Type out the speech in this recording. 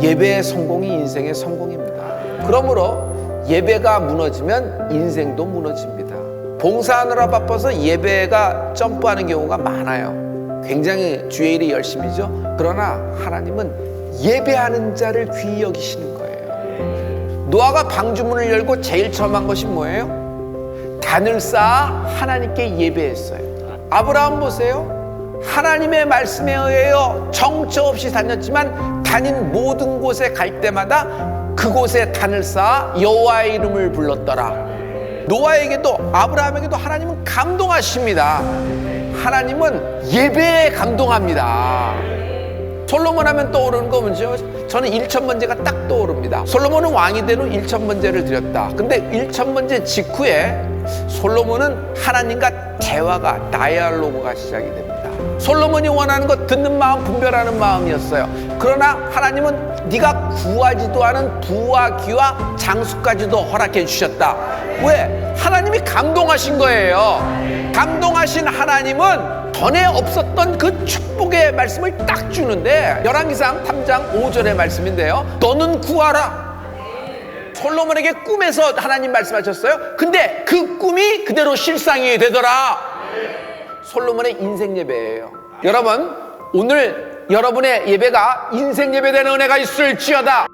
예배의 성공이 인생의 성공입니다. 그러므로 예배가 무너지면 인생도 무너집니다. 봉사하느라 바빠서 예배가 점프하는 경우가 많아요. 굉장히 주의 일이 열심이죠. 그러나 하나님은 예배하는 자를 귀히 여기시는 거예요. 노아가 방주문을 열고 제일 처음 한 것이 뭐예요? 단을 쌓아 하나님께 예배했어요. 아브라함 보세요. 하나님의 말씀에 의하여 정처 없이 다녔지만 다닌 모든 곳에 갈 때마다 그곳에 단을 쌓아 여호와의 이름을 불렀더라. 노아에게도 아브라함에게도 하나님은 감동하십니다. 하나님은 예배에 감동합니다. 솔로몬 하면 떠오르는 거 뭐죠? 저는 1천 번제가 딱 떠오릅니다. 솔로몬은 왕이 된후 1천 번제를 드렸다. 근데 1천 번제 직후에 솔로몬은 하나님과 대화가 다이알로그가 시작이 됩니다. 솔로몬이 원하는 것 듣는 마음 분별하는 마음이었어요. 그러나 하나님은 네가 구하지도 않은 부와 귀와 장수까지도 허락해 주셨다. 왜? 하나님이 감동하신 거예요. 감동하신 하나님은 전에 없었던 그 축복의 말씀을 딱 주는데 열왕기상 3장 5절의 말씀인데요. 너는 구하라. 솔로몬에게 꿈에서 하나님 말씀하셨어요. 근데 그 꿈이 그대로 실상이 되더라. 솔로몬의 인생 예배예요. 여러분, 오늘 여러분의 예배가 인생 예배 되는 은혜가 있을지어다.